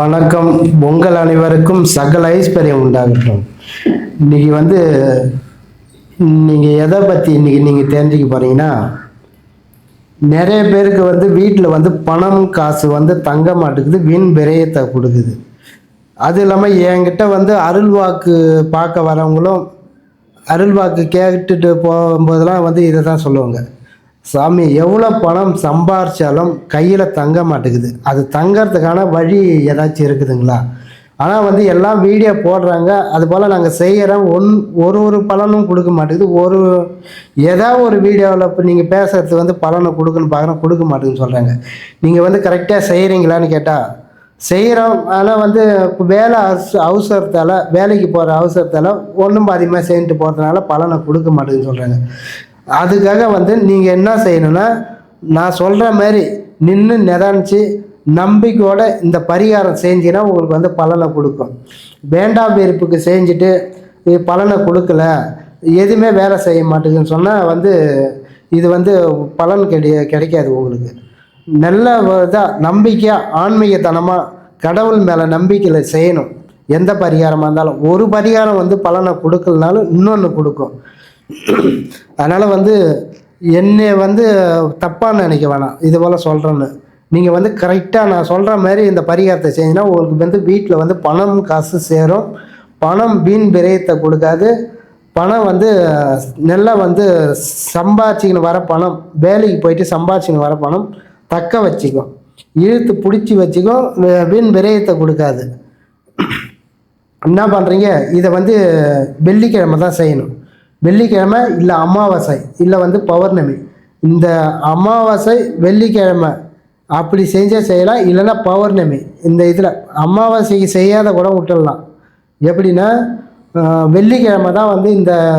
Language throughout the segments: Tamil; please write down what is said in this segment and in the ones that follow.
வணக்கம். உங்கள் அனைவருக்கும் சகல ஐஸ்வர்யம் உண்டாகட்டும். இன்னைக்கு வந்து நீங்கள் எதை பற்றி இன்னைக்கு நீங்கள் தெரிஞ்சுக்க போகிறீங்கன்னா நிறைய பேருக்கு வந்து வீட்டில் வந்து பணம் காசு வந்து தங்க மாட்டேங்குது வீண் விரயத்தை கொடுக்குது. அது இல்லாமல் என்கிட்ட வந்து அருள்வாக்கு பார்க்க வரவங்களும் அருள்வாக்கு கேட்டுட்டு போகும்போதெல்லாம் வந்து இதை தான் சொல்லுவாங்க. சாமி எவ்வளோ பணம் சம்பாரிச்சாலும் கையில் தங்க மாட்டேங்குது. அது தங்கறதுக்கான வழி ஏதாச்சும் இருக்குதுங்களா? ஆனால் வந்து எல்லாம் வீடியோ போடுறாங்க. அது போல் நாங்கள் செய்கிறோம் ஒன் ஒரு ஒரு பலனும் கொடுக்க மாட்டேங்குது. ஒரு ஏதாவது ஒரு வீடியோவில் இப்போ நீங்கள் பேசுகிறது வந்து பலனை கொடுக்குன்னு பார்க்குறோம். கொடுக்க மாட்டேங்குன்னு சொல்கிறாங்க நீங்கள் வந்து கரெக்டாக செய்கிறீங்களான்னு கேட்டால் செய்கிறோம் ஆனால் வந்து இப்போ வேலை அவச அவசரத்தால் வேலைக்கு போகிற அவசரத்தால் ஒன்றும் பாதியமாக செஞ்சுட்டு போகிறதுனால பலனை கொடுக்க மாட்டேங்குன்னு சொல்கிறாங்க அதுக்காக வந்து நீங்கள் என்ன செய்யணும்னா நான் சொல்கிற மாதிரி நின்று நிதானிச்சு நம்பிக்கையோடு இந்த பரிகாரம் செஞ்சீங்கன்னா உங்களுக்கு வந்து பலனை கொடுக்கும். வேண்டாம் வெறுப்புக்கு செஞ்சுட்டு பலனை கொடுக்கல எதுவுமே வேலை செய்ய மாட்டேங்குதுன்னு சொன்னால் வந்து இது வந்து பலன் கிடை கிடைக்காது உங்களுக்கு. நல்ல இதாக நம்பிக்கையாக ஆன்மீகத்தனமாக கடவுள் மேலே நம்பிக்கையில் செய்யணும். எந்த பரிகாரமாக இருந்தாலும் ஒரு பரிகாரம் வந்து பலனை கொடுக்கலனாலும் இன்னொன்று கொடுக்கும். அதனால் வந்து என்னை வந்து தப்பாக நினைக்க வேணாம். இது போல் சொல்கிறேன்னு நீங்கள் வந்து கரெக்டாக நான் சொல்கிற மாதிரி இந்த பரிகாரத்தை செஞ்சீங்கன்னா உங்களுக்கு வந்து வீட்டில் வந்து பணம் காசு சேரும். பணம் வீண் விரயத்தை கொடுக்காது. பணம் வந்து நல்லா வந்து சம்பாதிச்சிக்கின்னு வர பணம் வேலைக்கு போயிட்டு சம்பாதிச்சின்னு வர பணம் தக்க வச்சுக்கும். இழுத்து பிடிச்சி வச்சுக்கும் வீண் விரயத்தை கொடுக்காது. என்ன பண்ணுறீங்க இதை வந்து வெள்ளிக்கிழமை தான் செய்யணும். வெள்ளிக்கிழமை இல்லை அமாவாசை இல்லை வந்து பௌர்ணமி. இந்த அமாவாசை வெள்ளிக்கிழமை அப்படி செஞ்சால் செய்யலாம் இல்லைன்னா பௌர்ணமி. இந்த இதில் அமாவாசைக்கு செய்யாத கூட விட்டுடலாம். எப்படின்னா வெள்ளிக்கிழமை தான் வந்து இந்த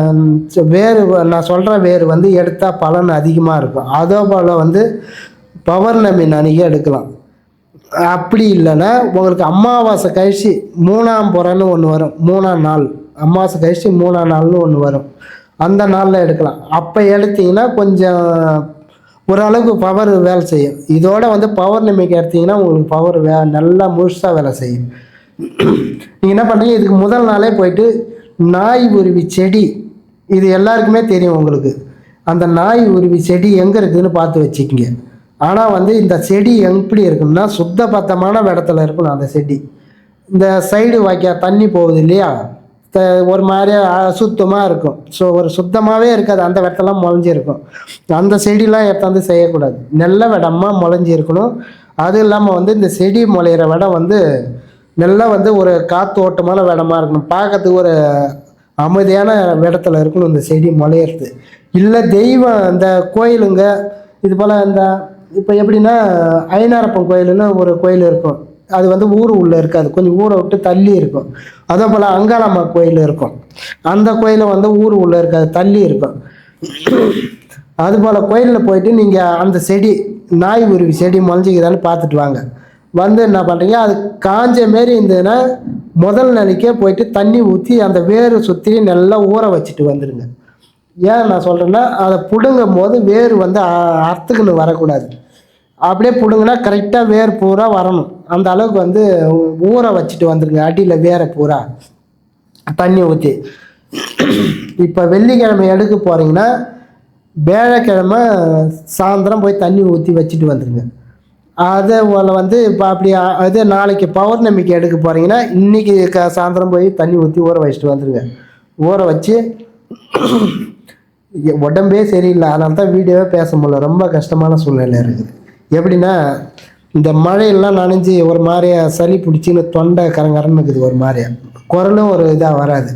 ச- வேறு நான் சொல்கிற வேறு வந்து எடுத்தால் பலன் அதிகமாக இருக்கும். அதே போல் வந்து பௌர்ணமி அன்னைக்கு எடுக்கலாம். அப்படி இல்லைன்னா உங்களுக்கு அமாவாசை கழிச்சு மூணாம் புறன்னு ஒன்று வரும் மூணாம் நாள். அமாவாசை கழிச்சு மூணாம் நாள்னு ஒன்று வரும். அந்த நாளில் எடுக்கலாம். அப்போ எடுத்தீங்கன்னா கொஞ்சம் ஓரளவுக்கு பவர் வேலை செய்யும். இதோட வந்து பவர் நிமிக்கு எடுத்தீங்கன்னா உங்களுக்கு பவர் வே நல்லா முழுசாக வேலை செய்யும். நீங்கள் என்ன பண்ணுறீங்க இதுக்கு முதல் நாளே போயிட்டு நாய் உருவி செடி இது எல்லாருக்குமே தெரியும் உங்களுக்கு. அந்த நாய் உருவி செடி எங்கே இருக்குதுன்னு பார்த்து வச்சுக்கிங்க. ஆனால் வந்து இந்த செடி எப்படி இருக்கும்னா சுத்தபத்தமான இடத்துல இருக்கணும் அந்த செடி. இந்த சைடு வாய்க்கா தண்ணி போகுது இல்லையா? ஒரு மாதிரி அசுத்தமாக இருக்கும். ஸோ ஒரு சுத்தமாகவே இருக்காது. அந்த வெட்டெல்லாம் முளைஞ்சிருக்கும். அந்த செடிலாம் எடுத்தாந்து செய்யக்கூடாது. நல்ல விடமாக முளைஞ்சிருக்கணும். அது இல்லாமல் வந்து இந்த செடி முளையிற விடம் வந்து நல்லா வந்து ஒரு காத்தோட்டமான விடமாக இருக்கணும். பார்க்கறதுக்கு ஒரு அமைதியான இடத்துல இருக்கணும் இந்த செடி முளையிறது. இல்லை தெய்வம் இந்த கோயிலுங்க இது போல் இந்த இப்போ எப்படின்னா ஐநாரப்பன் கோயிலுன்னு ஒரு கோயில் இருக்கும். அது வந்து ஊர் உள்ளே இருக்காது. கொஞ்சம் ஊரை விட்டு தள்ளி இருக்கும். அதே போல் அங்காளம்மா கோயில் இருக்கும். அந்த கோயிலை வந்து ஊர் உள்ளே இருக்காது தள்ளி இருக்கும். அதுபோல் கோயிலில் போயிட்டு நீங்கள் அந்த செடி நாய் உருவி செடி முளைஞ்சிக்கிறான்னு பார்த்துட்டு வாங்க. வந்து என்ன பண்ணுறீங்க அது காஞ்ச மாரி இருந்ததுன்னா முதல் நிலைக்கே போயிட்டு தண்ணி ஊற்றி அந்த வேர் சுற்றி நல்லா ஊற வச்சுட்டு வந்துடுங்க ஏன் நான் சொல்கிறேன்னா அதை பிடுங்கும் போது வேர் வந்து அ- அறுத்துக்குன்னு வரக்கூடாது. அப்படியே பிடுங்கினா கரெக்டாக வேர் பூரா வரணும். அந்த அளவுக்கு வந்து ஊற வச்சுட்டு வந்துடுங்க அடியில் வேற பூரா. தண்ணி ஊற்றி இப்போ வெள்ளிக்கிழமை எடுக்க போகிறீங்கன்னா வேலைக்கிழமை சாயந்தரம் போய் தண்ணி ஊற்றி வச்சுட்டு வந்துடுங்க அதே போல் வந்து இப்போ அப்படி அதே அது நாளைக்கு பௌர்ணமிக்கு எடுக்க போகிறீங்கன்னா இன்றைக்கி க சாயந்தரம் போய் தண்ணி ஊற்றி ஊற வச்சுட்டு வந்துடுங்க ஊற வச்சு உடம்பே சரியில்லை. அதனால தான் வீடியோவே பேச முடியல. ரொம்ப கஷ்டமான சூழ்நிலை இருக்குது. எப்படின்னா இந்த மழையெல்லாம் நனைஞ்சு ஒரு மாதிரியா சளி பிடிச்சின்னு தொண்டை கரங்கரன்னு இருக்குது ஒரு மாதிரியா. குரலும் ஒரு இதாக வராது.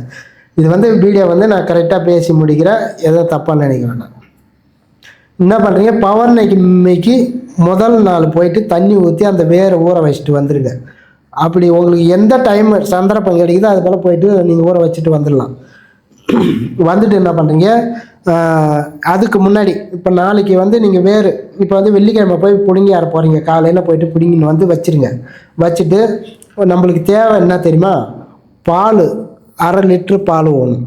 இது வந்து வீடியோ வந்து நான் கரெக்டாக பேசி முடிக்கிறேன். எதோ தப்பாக நினைக்க வேண்டாம். என்ன பண்ணுறீங்க பௌர்ணமிக்கு முதல் நாள் போயிட்டு தண்ணி ஊற்றி அந்த வேரை ஊற வச்சுட்டு வந்துடுங்க அப்படி உங்களுக்கு எந்த டைம் சந்தர்ப்பம் கிடைக்குதோ அது போல் போயிட்டு நீங்கள் ஊற வச்சுட்டு வந்துடலாம். வந்துட்டு என்ன பண்ணுறீங்க அதுக்கு முன்னாடி இப்போ நாளைக்கு வந்து நீங்கள் வேறு இப்போ வந்து வெள்ளிக்கிழமை போய் பிடுங்கி யார போகிறீங்க காலையில் போயிட்டு பிடுங்கின்னு வந்து வச்சிருங்க. வச்சுட்டு நம்மளுக்கு தேவை என்ன தெரியுமா? பால் அரை லிட்ரு பால் ஓணும்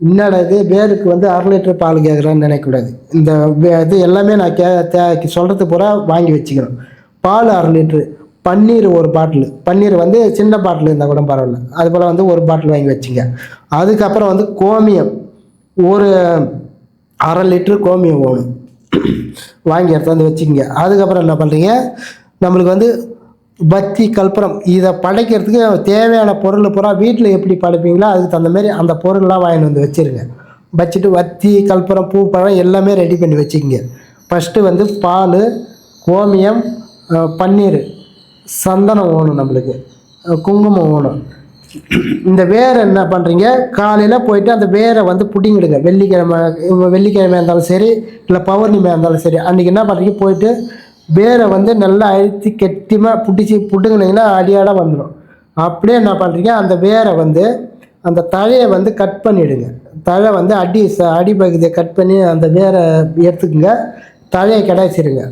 என்னடா இது? வேருக்கு வந்து அரை லிட்டர் பால் கேட்குறான்னு நினைக்கக்கூடாது. இந்த வே- இது எல்லாமே நான் கே தே சொல்கிறது பூரா வாங்கி வச்சுக்கணும். பால் அரை லிட்ரு பன்னீர் ஒரு பாட்டில். பன்னீர் வந்து சின்ன பாட்டில் இருந்தால் கூட பரவாயில்ல. அது போல் வந்து ஒரு பாட்டில் வாங்கி வச்சுங்க. அதுக்கப்புறம் வந்து கோமியம். ஒரு அரை லிட்ரு கோமியம் வேணும் வாங்கி எடுத்து வந்து வச்சுக்கோங்க. அதுக்கப்புறம் என்ன பண்ணுறீங்க நம்மளுக்கு வந்து பத்தி கல்பரம் இதை படைக்கிறதுக்கு தேவையான பொருள் பூரா வீட்டில் எப்படி படைப்பீங்களோ அதுக்கு தகுந்த மாதிரி அந்த பொருள்லாம் வாங்கிட்டு வந்து வச்சுருங்க. வச்சுட்டு வத்தி கல்பரம் பூ பழம் எல்லாமே ரெடி பண்ணி வச்சுக்கோங்க. ஃபஸ்ட்டு வந்து பால் கோமியம் பன்னீர் சந்தனம் வேணும் நம்மளுக்கு. குங்குமம் வேணும் இந்த வேரை என்ன பண்ணுறீங்க காலையில் போயிட்டு அந்த வேரை வந்து பிடிங்கிடுங்க. வெள்ளிக்கிழமை இவங்க வெள்ளிக்கிழமையாக இருந்தாலும் சரி இல்லை பௌர்ணமியாக இருந்தாலும் சரி அன்றைக்கி என்ன பண்ணுறீங்க போயிட்டு வேரை வந்து நல்லா அழுத்தி கெட்டிமாக பிடிச்சி பிடுங்கினீங்கன்னா அடியாடாக வந்துடும் அப்படியே என்ன பண்ணுறீங்க அந்த வேரை வந்து அந்த தழையை வந்து கட் பண்ணிவிடுங்க தழை வந்து அடி ச அடிப்பகுதியை கட் பண்ணி அந்த வேரை எடுத்துக்கோங்க. தழையை கிடாச்சிருங்க.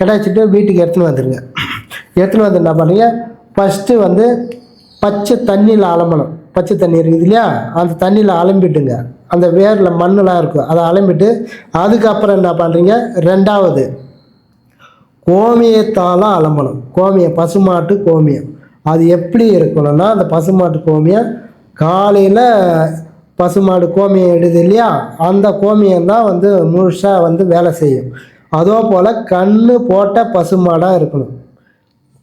கிடாச்சிட்டு வீட்டுக்கு எடுத்துன்னு வந்துடுங்க எடுத்துன்னு வந்து என்ன பண்ணுறீங்க ஃபஸ்ட்டு வந்து பச்சை தண்ணியில் அலம்பணும். பச்சை தண்ணி இருக்குது இல்லையா? அந்த தண்ணியில் அலம்பிட்டுங்க. அந்த வேரில் மண்ணெலாம் இருக்கும். அதை அலம்பிட்டு அதுக்கப்புறம் என்ன பண்ணுறீங்க ரெண்டாவது கோமியத்தால் அலம்பணும். கோமியம் பசுமாட்டு கோமியம். அது எப்படி இருக்கணும்னா அந்த பசுமாட்டு கோமியம் காலையில் பசுமாடு கோமியம் எடுது இல்லையா? அந்த கோமியம் தான் வந்து முழுசாக வந்து வேலை செய்யும். அதோ போல் கண்ணு போட்ட பசுமாடாக இருக்கணும்.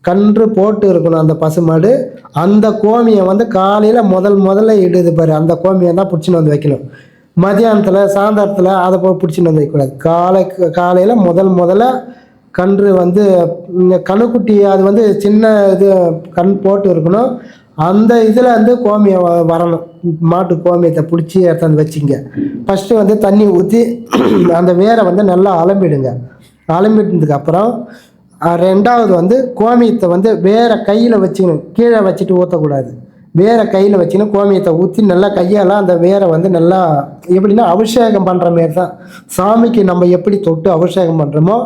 கன்று போட்டு இருக்கணும் அந்த பசுமாடு அந்த கோமியம் வந்து காலையில் முதல் முதல்ல இடுது பாரு. அந்த கோமியம் தான் பிடிச்சின்னு வந்து வைக்கணும். மதியானத்தில் சாயந்தரத்தில் அதை போய் பிடிச்சின்னு வந்து வைக்கக்கூடாது. காலை காலையில் முதல் முதல்ல கன்று வந்து கணுக்குட்டி அது வந்து சின்ன இது கண் போட்டு இருக்கணும். அந்த இதில் வந்து கோமியம் வ- வரணும். மாட்டு கோமியத்தை பிடிச்சி எடுத்தாந்து வச்சுங்க. ஃபஸ்ட்டு வந்து தண்ணி ஊற்றி அந்த வேரை வந்து நல்லா அலம்பிடுங்க. அலம்பிட்டதுக்கு அப்புறம் ரெண்டாவது வந்து கோமியத்தை வந்து வேற கையில் வச்சுக்கணும். கீழே வச்சுட்டு ஊற்றக்கூடாது வேற கையில் வச்சுன்னு கோமியத்தை ஊற்றி நல்லா கையால் அந்த வேரை வந்து நல்லா எப்படின்னா அபிஷேகம் பண்ணுற மாரி தான். சாமிக்கு நம்ம எப்படி தொட்டு அபிஷேகம் பண்ணுறோமோ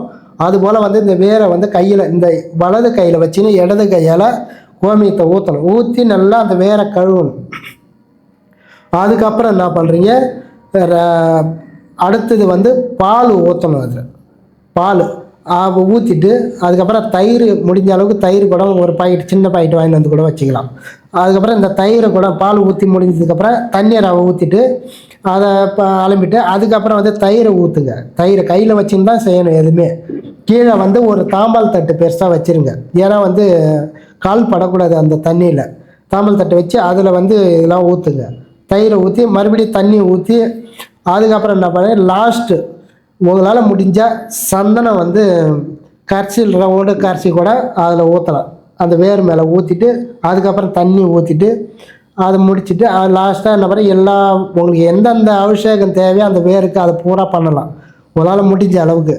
அதுபோல் வந்து இந்த வேரை வந்து கையில் இந்த வலது கையில் வச்சுன்னு இடது கையால் கோமியத்தை ஊற்றணும் ஊற்றி நல்லா அந்த வேரை கழுவணும். அதுக்கப்புறம் என்ன பண்ணுறீங்க அடுத்தது வந்து பால் ஊற்றணும் அதில். பால். ஊற்றிட்டு அதுக்கப்புறம் தயிர் முடிஞ்ச அளவுக்கு தயிர் கூட ஒரு பாக்கெட் சின்ன பாக்கெட் வாங்கிட்டு வந்து கூட வச்சுக்கலாம். அதுக்கப்புறம் இந்த தயிரை கூட பால் ஊற்றி முடிஞ்சதுக்கப்புறம் தண்ணீரை ஊற்றிட்டு அதை இப்போ அலம்பிட்டு அதுக்கப்புறம் வந்து தயிரை ஊற்றுங்க தயிரை கையில் வச்சுன்னு தான் செய்யணும் எதுவுமே. கீழே வந்து ஒரு தாம்பால் தட்டு பெருசாக வச்சுருங்க. ஏன்னா வந்து கால் படக்கூடாது அந்த தண்ணியில். தாம்பால் தட்டு வச்சு அதில் வந்து இதெல்லாம் ஊற்றுங்க தயிரை ஊற்றி மறுபடியும் தண்ணி ஊற்றி அதுக்கப்புறம் என்ன பண்ண லாஸ்ட்டு உங்களால் முடிஞ்சால் சந்தனம் வந்து கரைசல் ரவுண்டு கரைச்சி கூட அதில் ஊற்றலாம் அந்த வேர் மேலே ஊற்றிட்டு அதுக்கப்புறம் தண்ணி ஊற்றிட்டு அதை முடிச்சுட்டு லாஸ்ட்டாக என்ன பண்ண எல்லா உங்களுக்கு எந்தெந்த அபிஷேகம் தேவையோ அந்த வேருக்கு அதை பூரா பண்ணலாம். உங்களால் முடிஞ்ச அளவுக்கு.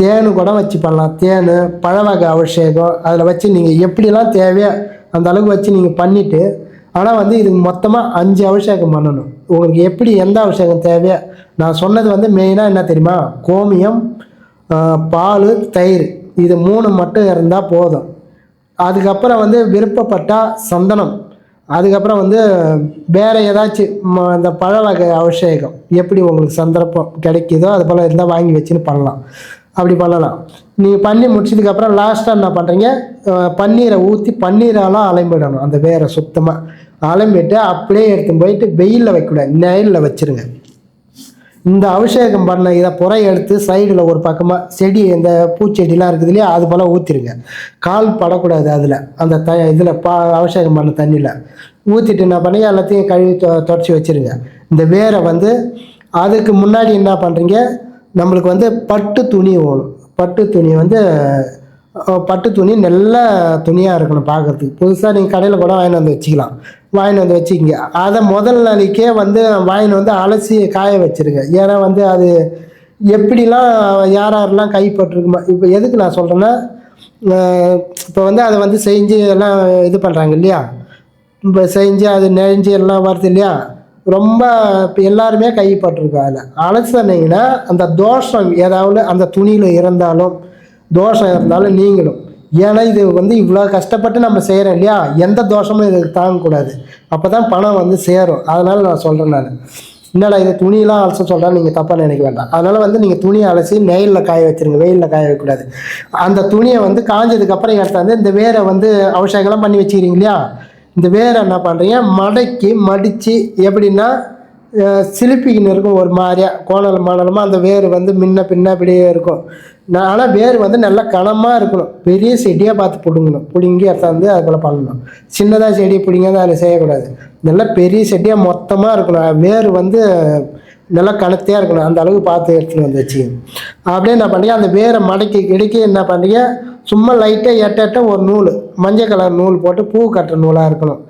தேனு கூட வச்சு பண்ணலாம். தேன் பழ வகை அபிஷேகம் அதில் வச்சு நீங்கள் எப்படிலாம் தேவையோ அந்த அளவுக்கு வச்சு நீங்கள் பண்ணிவிட்டு ஆனால் வந்து இதுக்கு மொத்தமாக அஞ்சு அபிஷேகம் பண்ணணும். உங்களுக்கு எப்படி எந்த அபிஷேகம் தேவையோ நான் சொன்னது வந்து மெயினாக என்ன தெரியுமா? கோமியம் பால் தயிர். இது மூணு மட்டும் இருந்தால் போதும். அதுக்கப்புறம் வந்து விருப்பப்பட்டால் சந்தனம். அதுக்கப்புறம் வந்து வேறு ஏதாச்சும் ம- இந்த பழ வகை அபிஷேகம். எப்படி உங்களுக்கு சந்தர்ப்பம் கிடைக்குதோ அது போல் இருந்தால் வாங்கி வச்சுன்னு பண்ணலாம். அப்படி பண்ணலாம். நீங்கள் பண்ணி முடிச்சதுக்கப்புறம் லாஸ்ட்டாக என்ன பண்ணுறீங்க பன்னீரை ஊற்றி பன்னீராலாம் அலைம்பிடணும். அந்த வேரை சுத்தமாக அலம்பிட்டு அப்படியே எடுத்துன்னு போயிட்டு வெயிலில் வைக்கக்கூடாது. நெயிலில் வச்சிருங்க. இந்த அபிஷேகம் பண்ண இதை புற எடுத்து சைடில் ஒரு பக்கமாக செடி இந்த பூச்செடிலாம் இருக்குது இல்லையா அது போல் ஊற்றிருங்க கால் படக்கூடாது அதில். அந்த த இதில் பா அபிஷேகம் பண்ண தண்ணியில் ஊற்றிட்டு என்ன பண்ணி எல்லாத்தையும் கழுவி தொ- தொடச்சி வச்சிருங்க. இந்த வேரை வந்து அதுக்கு முன்னாடி என்ன பண்ணுறீங்க நம்மளுக்கு வந்து பட்டு துணி வேணும். பட்டு துணி வந்து பட்டு துணி நல்ல துணியாக இருக்கணும் பார்க்கறதுக்கு புதுசாக நீங்கள் கடையில் கூட வாங்கிட்டு வந்து வச்சுக்கலாம். வாங்கிட்டு வந்து வச்சுக்கிங்க. அதை முதல் நாளைக்கே வந்து வாங்கிட்டு வந்து அலசி காய வச்சுருங்க. ஏன்னா வந்து அது எப்படிலாம் யார் யாரெல்லாம் கைப்பட்டிருக்குமா இப்போ எதுக்கு நான் சொல்கிறேன்னா இப்போ வந்து அதை வந்து செஞ்சு எல்லாம் இது பண்ணுறாங்க இல்லையா? இப்போ செஞ்சு அது நெஞ்சு எல்லாம் வருது இல்லையா? ரொம்ப இப்போ எல்லாருமே கைப்பற்றிருக்கோம் அதில். அலசினீங்கன்னா அந்த தோஷம் ஏதாவது அந்த துணியில் இருந்தாலும் தோஷம் இருந்தாலும் நீங்களும் ஏன்னா இது வந்து இவ்வளோ கஷ்டப்பட்டு நம்ம செய்கிறோம் இல்லையா? எந்த தோஷமும் இதுக்கு தாங்கக்கூடாது. அப்போ தான் பணம் வந்து சேரும். அதனால் நான் சொல்கிறேன் நான். என்னடா இது துணியெலாம் அலச சொல்கிறேன் நீங்கள் தப்பாக நினைக்க வேண்டாம். அதனால் வந்து நீங்கள் துணியை அலசி நெயிலில் காய வச்சிருங்க. வெயிலில் காய வைக்கக்கூடாது. அந்த துணியை வந்து காஞ்சதுக்கப்புறம் எடுத்தாந்து இந்த வேரை வந்து அவசியங்கள்லாம் பண்ணி வச்சுக்கிறீங்க இல்லையா? இந்த வேரை என்ன பண்ணுறீங்க மடக்கி மடித்து எப்படின்னா சிலுப்பிக்கின்னு இருக்கும் ஒரு மாதிரியாக கோணல் மாடலமாக அந்த வேர் வந்து முன்ன பின்ன அப்படியே இருக்கும். நான் ஆனால் வேர் வந்து நல்லா கனமாக இருக்கணும். பெரிய செடியாக பார்த்து பிடுங்கணும். பிடுங்கி எடுத்தாந்து அதுக்குள்ள பண்ணணும். சின்னதாக செடி பிடிங்க அதில் செய்யக்கூடாது. நல்லா பெரிய செடியாக மொத்தமாக இருக்கணும். வேர் வந்து நல்லா கணத்தையாக இருக்கணும். அந்த அளவுக்கு பார்த்து எடுத்துன்னு வந்து வச்சு அப்படியே என்ன பண்ணுறீங்க அந்த வேரை மடக்கி கிடைக்கி என்ன பண்ணுறீங்க சும்மா லைட்டாக எட்ட எட்ட ஒரு நூல் மஞ்சள் கலர் நூல் போட்டு பூ கட்டுற நூலாக இருக்கணும்.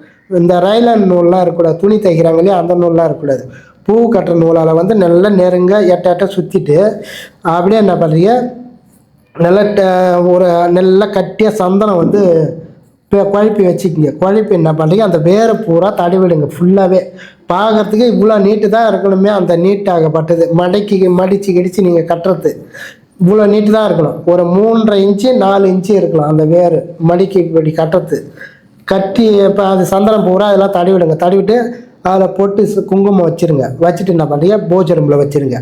இந்த ரைலன் நூல்லாம் இருக்கக்கூடாது. துணி தைக்கிறாங்க இல்லையா அந்த நூல்லாம் இருக்கக்கூடாது. பூ கட்டுற நூலால் வந்து நல்லா நெருங்க எட்ட எட்ட சுற்றிட்டு அப்படியே என்ன பண்ணுறீங்க நல்லா ட- ஒரு நல்லா கட்டியாக சந்தனம் வந்து இப்போ குழப்பி வச்சுக்கிங்க. குழப்பி என்ன பண்ணுறீங்க அந்த வேரை பூரா தடவிடுங்க. ஃபுல்லாகவே பார்க்குறதுக்கு இவ்வளோ நீட்டு தான் இருக்கணுமே அந்த நீட்டாகப்பட்டது. மடக்கி மடித்து கிடிச்சு நீங்கள் கட்டுறது. இவ்வளோ நீட்டு தான் இருக்கணும். ஒரு மூன்றரை இன்ச்சு நாலு இன்ச்சு இருக்கலாம் அந்த வேர். மடிக்கி இப்படி கட்டுறது. கட்டி இப்போ அது சந்தனம் பூரா அதெல்லாம் தடவிடுங்க. தடவிட்டு அதில் போட்டு குங்குமம் வச்சுருங்க. வச்சுட்டு என்ன பண்ணுறீங்க போஜரம்பில் ரூமில் வச்சிருங்க.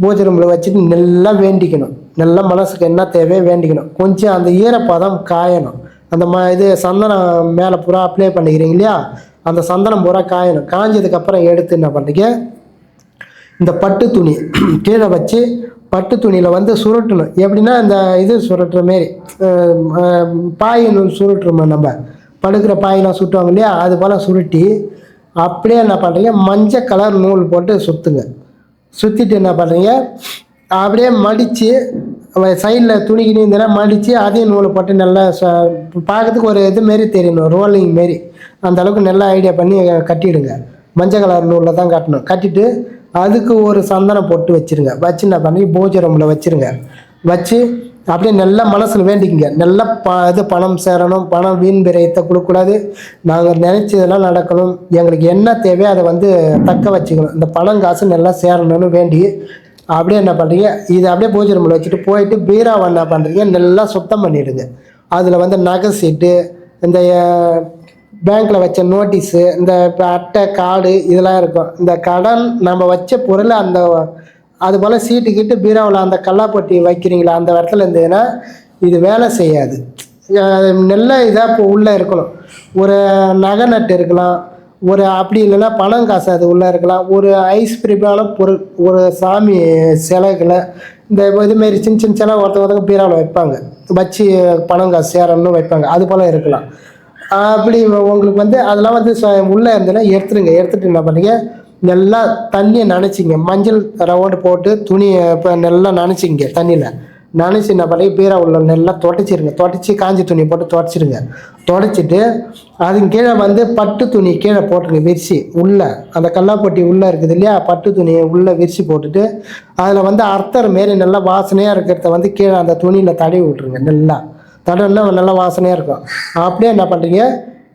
ரூமில் வச்சுட்டு நல்லா வேண்டிக்கணும். நல்லா மனசுக்கு என்ன தேவையோ வேண்டிக்கணும். கொஞ்சம் அந்த ஈரப்பதம் காயணும். அந்த ம இது சந்தனம் மேலே பூரா அப்ளை பண்ணிக்கிறீங்க இல்லையா? அந்த சந்தனம் பூரா காயணும். காஞ்சதுக்கப்புறம் எடுத்து என்ன பண்ணுறீங்க இந்த பட்டு துணி கீழே வச்சு பட்டு துணியில் வந்து சுருட்டணும். எப்படின்னா இந்த இது சுருட்டுற மாரி பாயின்னு நூல் சுருட்டுறோம் நம்ம? படுக்கிற பாயெல்லாம் சுட்டுவாங்க இல்லையா? அது போல் சுருட்டி அப்படியே என்ன பண்ணுறீங்க மஞ்சள் கலர் நூல் போட்டு சுற்றுங்க சுற்றிட்டு என்ன பண்ணுறீங்க அப்படியே மடித்து சைடில் துணி கிணி இதெல்லாம் மடித்து அதையும் நூலை போட்டு நல்லா ச- பார்க்கறதுக்கு ஒரு இது மாரி தெரியணும். ரோலிங் மாரி. அந்த அளவுக்கு நல்லா ஐடியா பண்ணி கட்டிடுங்க. மஞ்சள் கலர் நூலில் தான் கட்டணும். கட்டிட்டு அதுக்கு ஒரு சந்தனம் போட்டு வச்சிருங்க. வச்சு என்ன பண்ணி பூஜை ரூமில் வச்சுருங்க. வச்சு அப்படியே நல்லா மனசில் வேண்டிக்கங்க. நல்லா ப இது பணம் சேரணும். பணம் வீண் விரயத்தை கொடுக்கக்கூடாது நாங்கள் நினச்சதெல்லாம் நடக்கணும். எங்களுக்கு என்ன தேவையோ அதை வந்து தக்க வச்சுக்கணும். இந்த பணம் காசு நல்லா சேரணும்னு வேண்டி அப்படியே என்ன பண்ணுறீங்க இதை அப்படியே பூஜை ரூமில் வச்சுட்டு போயிட்டு பீராவை என்ன பண்ணுறீங்க நல்லா சுத்தம் பண்ணிவிடுங்க அதில் வந்து நகை சீட்டு இந்த பேங்க்கில் வச்ச நோட்டீஸு இந்த இப்போ அட்டை கார்டு இதெல்லாம் இருக்கும். இந்த கடன் நம்ம வச்ச பொருளை அந்த அது போல் சீட்டு கீட்டு பீராவில் அந்த கல்லாப்பட்டி வைக்கிறீங்களா? அந்த இடத்துல இருந்ததுன்னா இது வேலை செய்யாது. நல்ல இதாக இப்போ உள்ளே இருக்கணும். ஒரு நகை நட்டு இருக்கலாம். ஒரு அப்படி இல்லைன்னா பணம் காசு அது உள்ளே இருக்கலாம். ஒரு ஐஸ் பிரிப்பான பொருள் ஒரு சாமி சிலைகளை இந்த இதுமாரி சின்ன சின்ன சிலை ஒருத்தவங்க ஒருத்தவங்க பீராவில் வைப்பாங்க. வச்சு பணம் காசு சேரணும்னு வைப்பாங்க. அது போல் இருக்கலாம். அப்படி உங்களுக்கு வந்து அதெல்லாம் வந்து ச- உள்ளே இருந்ததுன்னா எடுத்துருங்க எடுத்துட்டு என்ன பண்ணுங்க? நல்லா தண்ணியை நனைச்சிங்க. மஞ்சள் ரவுண்டு போட்டு துணியை இப்போ நல்லா நினச்சிங்க தண்ணியில். நனைச்சி என்ன பண்ணி பீரா உள்ள நல்லா தொடச்சிருங்க. தொடச்சி காஞ்சி துணி போட்டு தொடச்சிருங்க. தொடச்சிட்டு அதுக்கு கீழே வந்து பட்டு துணி கீழே போட்டுருங்க விரிச்சி. உள்ளே அந்த கல்லாப்பட்டி உள்ளே இருக்குது இல்லையா? பட்டு துணியை உள்ளே விரிச்சு போட்டுட்டு அதில் வந்து அர்த்தர் மாரி நல்லா வாசனையாக இருக்கிறத வந்து கீழே அந்த துணியில் தடவி விட்ருங்க நல்லா. தடவினா நல்லா வாசனையாக இருக்கும். அப்படியே என்ன பண்ணுறீங்க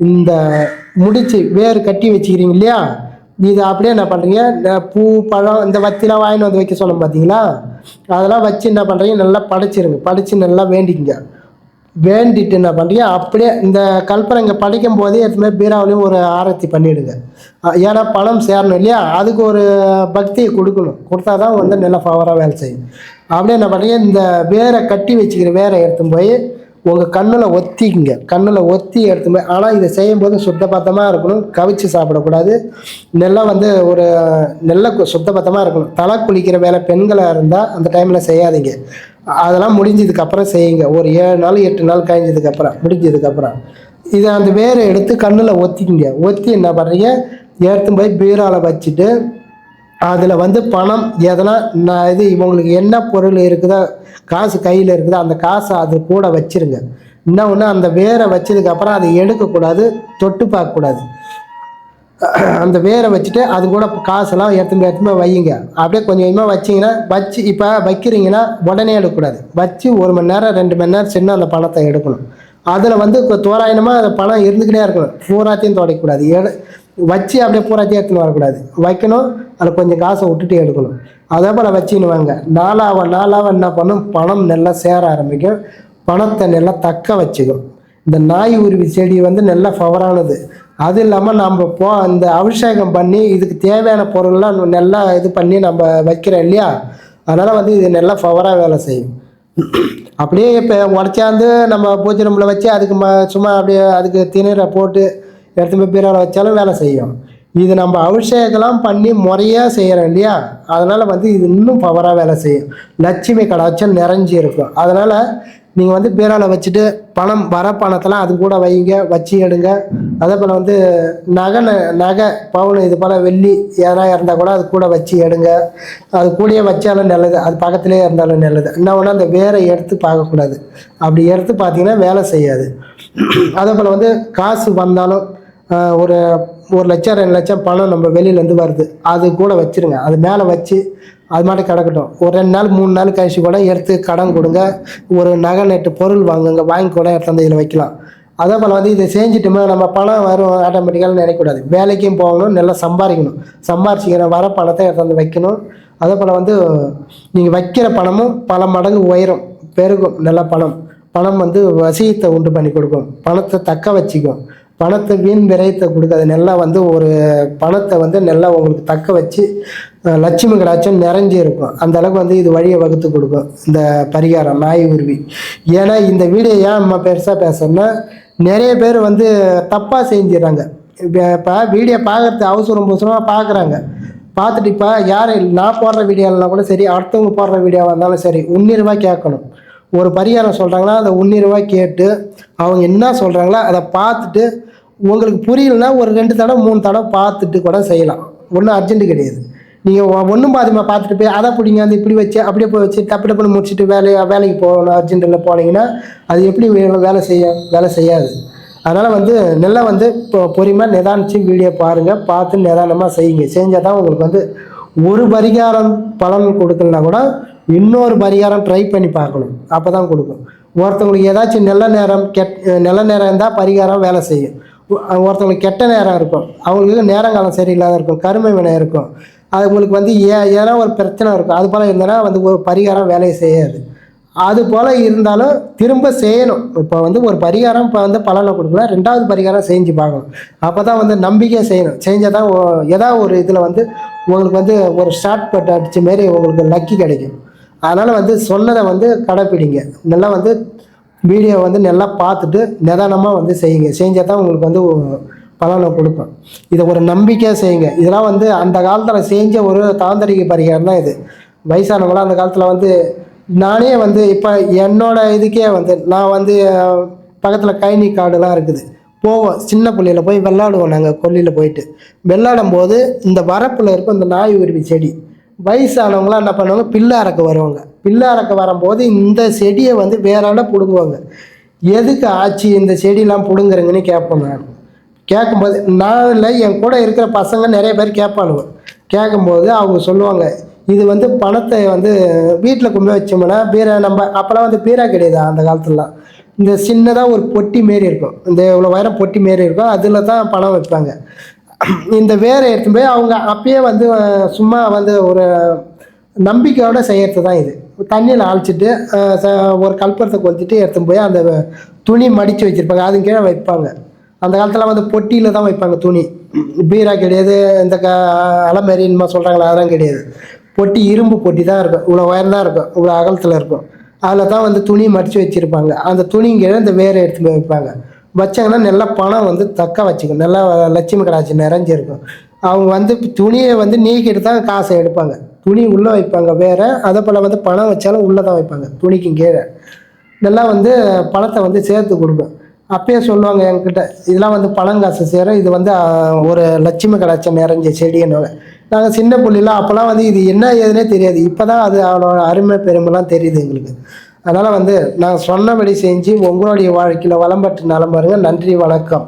இந்த முடிச்சு வேர் கட்டி வச்சுக்கிறீங்க இல்லையா? இது அப்படியே என்ன பண்ணுறீங்க இந்த பூ பழம் இந்த வத்திலாம் வாங்கிட்டு வந்து வைக்க சொல்ல பார்த்தீங்களா அதெல்லாம் வச்சு என்ன பண்ணுறீங்க நல்லா படைச்சிருங்க. படைச்சு நல்லா வேண்டிக்கிங்க. வேண்டிட்டு என்ன பண்ணுறீங்க அப்படியே இந்த கல்பனைங்க படைக்கும் போதே எதுவுமே பீராவிலையும் ஒரு ஆரத்தி பண்ணிவிடுங்க ஏன்னா பணம் சேரணும் இல்லையா? அதுக்கு ஒரு பக்தியை கொடுக்கணும். கொடுத்தா தான் வந்து நல்லா பவராக வேலை செய்யும். அப்படியே என்ன பண்ணுறீங்க இந்த வேரை கட்டி வச்சுக்கிற வேரை எடுத்து போய் உங்கள் கண்ணில் ஒத்திக்குங்க. கண்ணில் ஒத்தி எடுத்து போய் ஆனால் இதை செய்யும்போது சுத்தபத்தமாக இருக்கணும். கவிச்சு சாப்பிடக்கூடாது. நல்லா வந்து ஒரு நல்ல சுத்தபத்தமாக இருக்கணும். தலை குளிக்கிற வேலை பெண்களாக இருந்தால் அந்த டைமில் செய்யாதீங்க. அதெல்லாம் முடிஞ்சதுக்கப்புறம் செய்யுங்க. ஒரு ஏழு நாள் எட்டு நாள் கழிஞ்சதுக்கப்புறம் முடிஞ்சதுக்கப்புறம் இதை அந்த வேரை எடுத்து கண்ணில் ஒத்திக்கிங்க. ஒத்தி என்ன பண்ணுறீங்க எடுத்து போய் பீராவில் வச்சுட்டு அதில் வந்து பணம் எதனா நான் இது இவங்களுக்கு என்ன பொருள் இருக்குதோ காசு கையில் இருக்குதோ அந்த காசை அது கூட வச்சிருங்க. இன்னொன்று ஒன்று அந்த வேரை வச்சதுக்கப்புறம் அதை எடுக்கக்கூடாது தொட்டு பார்க்கக்கூடாது. அந்த வேரை வச்சுட்டு அது கூட காசெல்லாம் எடுத்துமே எடுத்துமே வையுங்க. அப்படியே கொஞ்சம் கொஞ்சமாக வச்சிங்கன்னா வச்சு இப்போ வைக்கிறீங்கன்னா உடனே எடுக்கக்கூடாது. வச்சு ஒரு மணி நேரம் ரெண்டு மணி நேரம் சின்ன அந்த பணத்தை எடுக்கணும். அதில் வந்து தோராயமாக அந்த பணம் இருந்துக்கிட்டே இருக்கணும். பூராத்தையும் துடைக்கக்கூடாது. எடு வச்சு அப்படியே பூரா எடுத்துன்னு வரக்கூடாது. வைக்கணும் அதில் கொஞ்சம் காசை விட்டுட்டு எடுக்கணும். அதே போல் வச்சுன்னு வாங்க. நாளாக நாளாவ என்ன பண்ணும்? பணம் நல்லா சேர ஆரம்பிக்கும். பணத்தை நல்லா தக்க வச்சுக்கும். இந்த நாய் உருவி செடி வந்து நல்லா பவரானது அது இல்லாமல் நம்ம போ அந்த அபிஷேகம் பண்ணி இதுக்கு தேவையான பொருள்லாம் நல்லா இது பண்ணி நம்ம வைக்கிறோம் இல்லையா? அதனால் வந்து இது நல்லா பவராக வேலை செய்யும். அப்படியே இப்போ உடச்சாந்து நம்ம பூஜை ரூமில் வச்சு அதுக்கு ம சும்மா அப்படியே அதுக்கு திணற போட்டு எடுத்து போய் பீரோவில் வச்சாலும் வேலை செய்யும். இது நம்ம அபிஷேகம்லாம் பண்ணி முறையாக செய்கிறோம் இல்லையா? அதனால் வந்து இது இன்னும் பவராக வேலை செய்யும். லட்சுமி கடாச்சம் நிறைஞ்சி இருக்கும். அதனால் நீங்கள் வந்து பீரோவில் வச்சுட்டு பணம் வர பணத்தெல்லாம் அது கூட வைங்க வச்சு எடுங்க. அதே போல் வந்து நகை ந- நகை பவுன் இது போல் வெள்ளி எதனா இருந்தால் கூட அது கூட வச்சு எடுங்க. அது கூடயே வச்சாலும் நல்லது. அது பக்கத்துலேயே இருந்தாலும் நல்லது. என்ன ஒன்று அந்த வேரை எடுத்து பார்க்கக்கூடாது. அப்படி எடுத்து பார்த்தீங்கன்னா வேலை செய்யாது. அதே போல் வந்து காசு வந்தாலும் ஒரு ஒரு லட்சம் ரெண்டு லட்சம் பணம் நம்ம வெளியிலேருந்து வருது. அது கூட வச்சிருங்க. அது மேலே வச்சு அது மாதிரி கிடக்கட்டும். ஒரு ரெண்டு நாள் மூணு நாள் கழிச்சு கூட எடுத்து கடன் கொடுங்க. ஒரு நகை நெட்டு பொருள் வாங்குங்க. வாங்கி கூட எடுத்து வந்து இதில் வைக்கலாம். அதே போல் வந்து இதை செஞ்சுட்டுமே நம்ம பணம் வரும் ஆட்டோமேட்டிக்காக நினைக்கக்கூடாது. வேலைக்கும் போகணும் நல்லா சம்பாதிக்கணும். சம்பாரிச்சிக்கிற வர பணத்தை எடுத்து வந்து வைக்கணும். அதே போல் வந்து நீங்கள் வைக்கிற பணமும் பல மடங்கு உயரும். பெருகும். நல்ல பணம். பணம் வந்து வசியத்தை உண்டு பண்ணி கொடுக்கும். பணத்தை தக்க வச்சுக்கும். பணத்தை வீண் விரயத்தை கொடுக்காது. நல்லா வந்து ஒரு பணத்தை வந்து நல்லா உங்களுக்கு தக்க வச்சு லட்சுமி கடாட்சம் நிறைஞ்சு இருக்கும். அந்த அளவுக்கு வந்து இது வழியை வகுத்து கொடுக்கும் இந்த பரிகாரம் நாய் உருவி. ஏன்னா இந்த வீடியோ ஏன் நம்ம பெருசாக பேசணும்னா நிறைய பேர் வந்து தப்பாக செஞ்சிடறாங்க. இப்போ வீடியோ பார்க்கறது அவசரம் அவசரமாக பார்க்குறாங்க பார்த்துட்டு இப்போ யார் நான் போடுற வீடியோலாம் கூட சரி அடுத்தவங்க போடுற வீடியோவாக இருந்தாலும் சரி உன்னிருவா கேட்கணும். ஒரு பரிகாரம் சொல்கிறாங்களா அதை உன்னிருவா கேட்டு அவங்க என்ன சொல்கிறாங்களோ அதை பார்த்துட்டு உங்களுக்கு புரியலன்னா ஒரு ரெண்டு தடவை மூணு தடவை பார்த்துட்டு கூட செய்யலாம். ஒன்றும் அர்ஜென்ட் கிடையாது. நீங்கள் ஒன்றும் பாதிமா பார்த்துட்டு போய் அதை பிடிங்க அது இப்படி வச்சு அப்படியே போய் வச்சு டப்பு டப்புன்னு முடிச்சுட்டு வேலையை வேலைக்கு போகணும் அர்ஜென்ட்டில் போனீங்கன்னா அது எப்படி வேலை செய்ய வேலை செய்யாது. அதனால் வந்து நல்லா வந்து இப்போ பொறுமையாக நிதானிச்சு வீடியோ பாருங்கள் பார்த்து நிதானமாக செய்யுங்க. செஞ்சால் தான் உங்களுக்கு வந்து ஒரு பரிகாரம் பலன் கொடுக்கலனா கூட இன்னொரு பரிகாரம் ட்ரை பண்ணி பார்க்கணும். அப்போ தான் கொடுக்கும். ஒருத்தவங்களுக்கு ஏதாச்சும் நல்ல நேரம் கெட் நல்ல நேரம் இருந்தால் பரிகாரம் வேலை செய்யும். ஒருத்தவங்களுக்கு கெட்ட நேரம் இருக்கும். அவங்களுக்கு நேரங்காலம் சரியில்லாத இருக்கும். கருமை வினை இருக்கும். அது உங்களுக்கு வந்து ஏ ஏன்னா ஒரு பிரச்சனை இருக்கும். அது போல் இருந்தனா வந்து ஒரு பரிகாரம் வேலையை செய்யாது. அது போல் இருந்தாலும் திரும்ப செய்யணும். இப்போ வந்து ஒரு பரிகாரம் இப்போ வந்து பலனை கொடுக்கலாம் ரெண்டாவது பரிகாரம் செஞ்சு பார்க்கணும். அப்போ தான் வந்து நம்பிக்கையாக செய்யணும். செஞ்சால் தான் ஏதாவது ஒரு இதில் வந்து உங்களுக்கு வந்து ஒரு ஷார்ட் கட் அடித்த மாரி உங்களுக்கு லக்கி கிடைக்கும். அதனால் வந்து சொன்னதை வந்து கடைப்பிடிங்க. நல்லா வந்து வீடியோ வந்து நல்லா பார்த்துட்டு நிதானமாக வந்து செய்யுங்க. செஞ்சால் தான் உங்களுக்கு வந்து பலனை கொடுக்கும். இதை ஒரு நம்பிக்கையாக செய்யுங்க. இதெல்லாம் வந்து அந்த காலத்தில் செஞ்ச ஒரு தாந்திரிக பரிகாரம் தான் இது. வயசானவங்களாம் அந்த காலத்தில் வந்து நானே வந்து இப்போ என்னோடய இதுக்கே வந்து நான் வந்து பக்கத்தில் கைனி காடுலாம் இருக்குது. போவோம். சின்ன பிள்ளையில் போய் விளாடுவோம் நாங்கள் கொல்லியில் போயிட்டு. விளாடும் போது இந்த வரப்பில் இருக்க இந்த நாய் உருவி செடி. வயசானவங்களாம் என்ன பண்ணுவாங்க? பில்லு அறக்க வருவாங்க. பில்லு அறக்க வரும்போது இந்த செடியை வந்து வேறால பிடுங்குவாங்க. எதுக்கு ஆச்சு இந்த செடியெல்லாம் பிடுங்குறீங்கன்னு கேட்போம் நான். கேட்கும்போது நான் இல்லை என் கூட இருக்கிற பசங்க நிறைய பேர் கேட்பானுங்க கேட்கும்போது அவங்க சொல்லுவாங்க இது வந்து பணத்தை வந்து வீட்டில் கொண்டு போய் வச்சோம்னா பீரா நம்ம அப்போல்லாம் வந்து பீரா கிடையாது அந்த காலத்துலலாம். இந்த சின்னதாக ஒரு பொட்டி மாரி இருக்கும். இந்த இவ்வளோ உயரம் பொட்டி மாரி இருக்கும். அதில் தான் பணம் வைப்பாங்க. இந்த வேரை எடுத்து போய் அவங்க அப்பயே வந்து சும்மா வந்து ஒரு நம்பிக்கையோட செய்யறது தான் இது. தண்ணியில் அழைச்சிட்டு ச- ஒரு கல்பரத்தை கொளுத்திட்டு எடுத்து போய் அந்த துணி மடித்து வச்சுருப்பாங்க. அதுக்கு கீழே வைப்பாங்க. அந்த காலத்தில் வந்து பொட்டியில் தான் வைப்பாங்க துணி. பீரா கிடையாது இந்த க அலமாரி என்னமோ சொல்கிறாங்களா அதெல்லாம் கிடையாது. பொட்டி இரும்பு பொட்டி தான் இருக்கும். இவ்வளோ உயரம் தான் இருக்கும். இவ்வளோ அகலத்தில் இருக்கும். அதில் தான் வந்து துணி மடித்து வச்சுருப்பாங்க. அந்த துணிங்கிற இந்த வேரை எடுத்து போய் வைப்பாங்க. வச்சாங்கன்னா நல்லா பணம் வந்து தக்க வச்சுக்கும். நல்லா லட்சுமி கடாச்சி நிறைஞ்சிருக்கும். அவங்க வந்து துணியை வந்து நீக்கிட்டு தான் காசை எடுப்பாங்க. துணி உள்ளே வைப்பாங்க வேற அதே போல் வந்து பணம் வச்சாலும் உள்ளே தான் வைப்பாங்க துணிக்கும் கீழே. இதெல்லாம் வந்து பணத்தை வந்து சேர்த்து கொடுக்கும் அப்பயே சொல்லுவாங்க என்கிட்ட இதெல்லாம் வந்து பழங்காசு சேரும் இது வந்து ஒரு லட்சுமி கடாச்சம் நிறைஞ்ச செடின்னு நாங்கள் சின்ன புள்ளிலாம் அப்போல்லாம் வந்து இது என்ன ஏதுனே தெரியாது. இப்போ தான் அது அவனோட அருமை பெருமைலாம் தெரியுது எங்களுக்கு. அதனால் வந்து நான் சொன்னபடி செஞ்சு உங்களுடைய வாழ்க்கையில் வளம் பெற்று நலம் பாருங்கள் நன்றி வணக்கம்.